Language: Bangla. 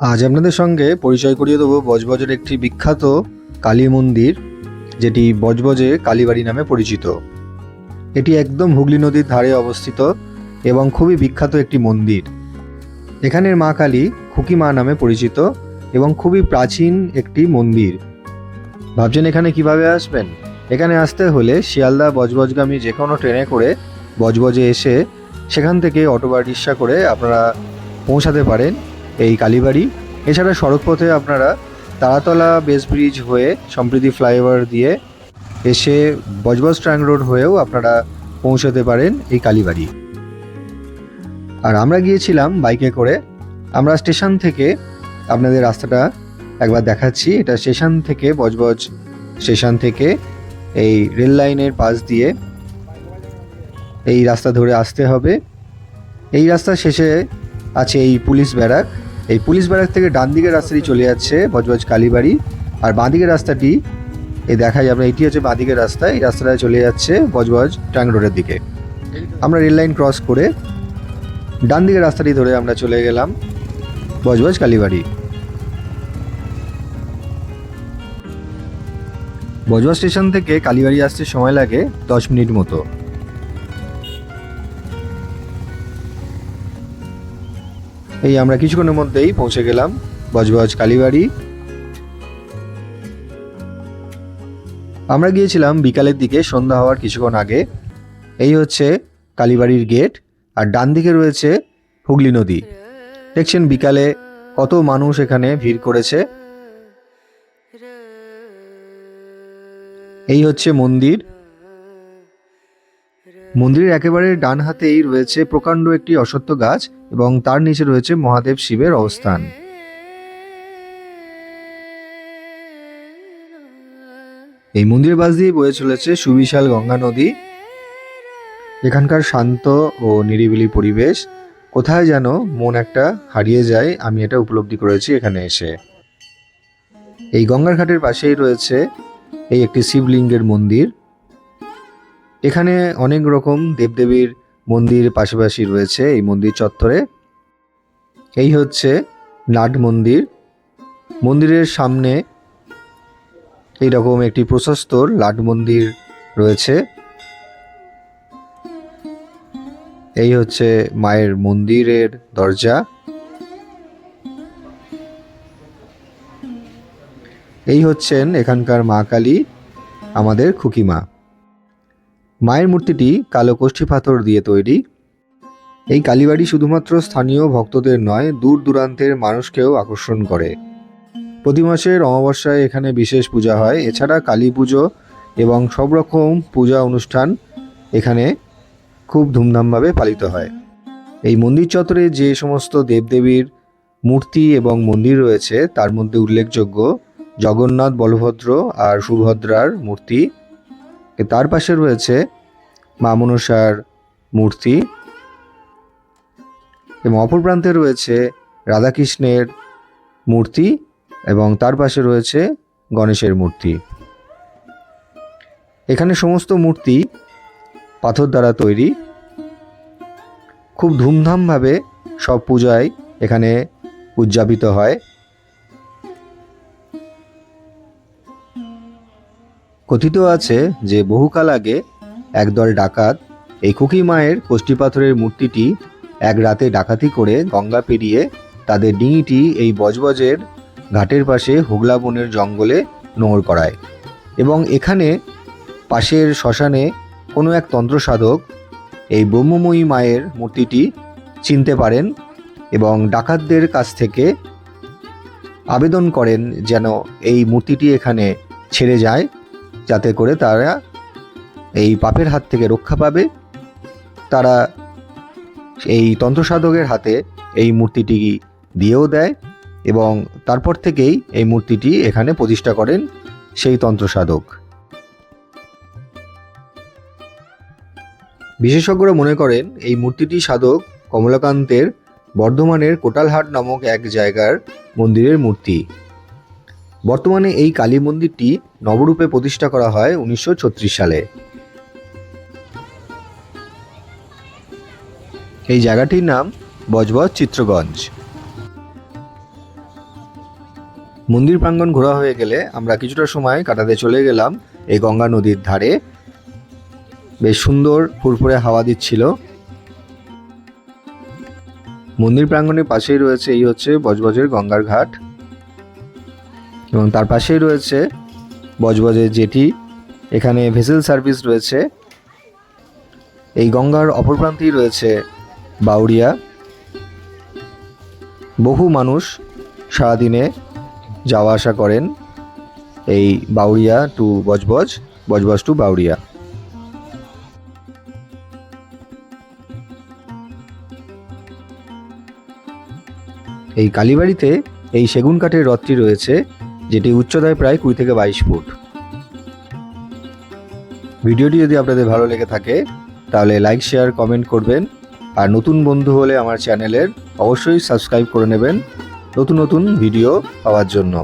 আজ আপনাদের সঙ্গে পরিচয় করিয়ে দেবো বজবজের একটি বিখ্যাত কালী মন্দির, যেটি বজবজে কালীবাড়ি নামে পরিচিত। এটি একদম হুগলি নদীর ধারে অবস্থিত এবং খুবই বিখ্যাত একটি মন্দির। এখানের মা কালী খুকি মা নামে পরিচিত এবং খুবই প্রাচীন একটি মন্দির। ভাবছেন এখানে কীভাবে আসবেন? এখানে আসতে হলে শিয়ালদা বজবজগামী যে কোনো ট্রেনে করে বজবজে এসে সেখান থেকে অটো বা রিক্সা করে আপনারা পৌঁছাতে পারেন। এই কালীবাড়ি। এছাড়া সড়কপথে আপনারা তারাতলা বেস ব্রিজ হয়ে সম্প্রীতি ফ্লাইওভার দিয়ে এসে বজবজ ট্রাং রোড হয়েও আপনারা পৌঁছাতে পারেন এই কালীবাড়ি। আর আমরা গিয়েছিলাম বাইকে করে। আমরা স্টেশন থেকে আপনাদের রাস্তাটা একবার দেখাচ্ছি। এটা স্টেশন থেকে বজবজ স্টেশন থেকে এই রেল লাইনের পাশ দিয়ে এই রাস্তা ধরে আসতে হবে। এই রাস্তা শেষে আছে এই পুলিশ ব্যারাক। এই পুলিশ ব্যারাক থেকে ডান দিকের রাস্তাটি চলে যাচ্ছে বজবজ কালীবাড়ি। আর বাঁ দিকের রাস্তাটি, এই দেখাই আপনার এটি হচ্ছে বাঁ দিকের রাস্তা। এই রাস্তাটা চলে যাচ্ছে বজবজ ট্যাং রোডের দিকে। আমরা রেল লাইন ক্রস করে ডান দিকের রাস্তাটি ধরে আমরা চলে গেলাম বজবজ কালীবাড়ি। বজবজ স্টেশন থেকে কালীবাড়ি আসতে সময় লাগে দশ মিনিট মতো। এই আমরা কিছুক্ষণের মধ্যেই পৌঁছে গেলাম বজবজ কালীবাড়ি। আমরা গিয়েছিলাম বিকালের দিকে, সন্ধ্যা হওয়ার কিছুক্ষণ আগে। এই হচ্ছে কালীবাড়ির গেট, আর ডান দিকে রয়েছে হুগলি নদী। দেখছেন বিকালে কত মানুষ এখানে ভিড় করেছে। এই হচ্ছে মন্দির। মন্দিরের একেবারে ডান হাতেই রয়েছে প্রকাণ্ড একটি অশ্বত্থ গাছ এবং তার নিচে রয়েছে মহাদেব শিবের অবস্থান। এই মন্দিরের পাশ দিয়ে বয়ে চলেছে সুবিশাল গঙ্গা নদী। এখানকার শান্ত ও নিরিবিলি পরিবেশ। কোথায় যেন মন একটা হারিয়ে যায়, আমি এটা উপলব্ধি করেছি এখানে এসে। এই গঙ্গার ঘাটের পাশেই রয়েছে এই একটি শিবলিঙ্গের মন্দির। এখানে অনেক রকম দেবদেবীর মন্দির পাশাপাশি রয়েছে এই মন্দির চত্বরে। এই হচ্ছে নাট মন্দির। মন্দিরের সামনে এই রকম একটি প্রশস্তর লাট মন্দির রয়েছে। এই হচ্ছে মায়ের মন্দিরের দরজা। এই হচ্ছেন এখানকার মা কালী, আমাদের খুকিমা মায়ের মূর্তিটি কালো কোষ্ঠী পাথর দিয়ে তৈরি। এই কালীবাড়ি শুধুমাত্র স্থানীয় ভক্তদের নয়, দূর দূরান্তের মানুষকেও আকর্ষণ করে। প্রতি মাসের অমাবস্যায় এখানে বিশেষ পূজা হয়। এছাড়া কালী পুজো এবং সব রকম পূজা অনুষ্ঠান এখানে খুব ধুমধামভাবে পালিত হয়। এই মন্দির চত্বরে যে সমস্ত দেবদেবীর মূর্তি এবং মন্দির রয়েছে, তার মধ্যে উল্লেখযোগ্য জগন্নাথ বলভদ্র আর সুভদ্রার মূর্তি তার পাশে রয়েছে মা মনসার মূর্তি এবং অপর প্রান্তে রয়েছে রাধাকৃষ্ণের মূর্তি এবং তার পাশে রয়েছে গণেশের মূর্তি। এখানে সমস্ত মূর্তি পাথর দ্বারা তৈরি। খুব ধুমধামভাবে সব পূজায় এখানে উদযাপিত হয়। কথিত আছে যে বহুকাল আগে একদল ডাকাত এই খুকি মায়ের কোষ্ঠী পাথরের মূর্তিটি এক রাতে ডাকাতি করে গঙ্গা পেরিয়ে তাদের ডিঙিটি এই বজবজের ঘাটের পাশে হুগলা বনের জঙ্গলে নোঙর করায়। এবং এখানে পাশের শ্মশানে কোনো এক তন্ত্র সাধক এই ব্রহ্মময়ী মায়ের মূর্তিটি চিনতে পারেন এবং ডাকাতদের কাছ থেকে আবেদন করেন যেন এই মূর্তিটি এখানে ছেড়ে যায়। যাতে করে তারা এই পাপের হাত থেকে রক্ষা পাবে। তারা এই তন্ত্রসাধকের হাতে এই মূর্তিটি দিয়েও দেয় এবং তারপর থেকেই এই মূর্তিটি এখানে প্রতিষ্ঠা করেন সেই তন্ত্রসাধক। বিশেষজ্ঞরা মনে করেন এই মূর্তিটি সাধক কমলাকান্তের বর্ধমানের কোটালহাট নামক এক জায়গার মন্দিরের মূর্তি। বর্তমানে এই কালী মন্দিরটি নবরূপে প্রতিষ্ঠা করা হয় উনিশশো ছত্রিশ সালে। এই জায়গাটির নাম বজবজ চিত্রগঞ্জ। মন্দির প্রাঙ্গণ ঘোরা হয়ে গেলে আমরা কিছুটা সময় কাটাতে চলে গেলাম এই গঙ্গা নদীর ধারে। বেশ সুন্দর ফুরফুরে হাওয়া দিচ্ছিল। মন্দির প্রাঙ্গণের পাশেই রয়েছে, এই হচ্ছে বজবজের গঙ্গার ঘাট। এবং তার পাশেই রয়েছে বজবজের জেটি। এখানে ভেসেল সার্ভিস রয়েছে। এই গঙ্গার অপর প্রান্তেই রয়েছে বাউরিয়া। বহু মানুষ সারাদিনে যাওয়া আসা করেন এই বাউরিয়া টু বজবজ বজবজ টু বাউরিয়া। এই কালীবাড়িতে এই সেগুন কাঠের রথটি রয়েছে। যেটি উচ্চতায় প্রায় কুড়ি থেকে বাইশ ফুট। ভিডিওটি যদি আপনাদের ভালো লেগে থাকে, তাহলে লাইক, শেয়ার, কমেন্ট করবেন। আর নতুন বন্ধু হলে আমার চ্যানেলের অবশ্যই সাবস্ক্রাইব করে নেবেন নতুন নতুন ভিডিও পাওয়ার জন্য।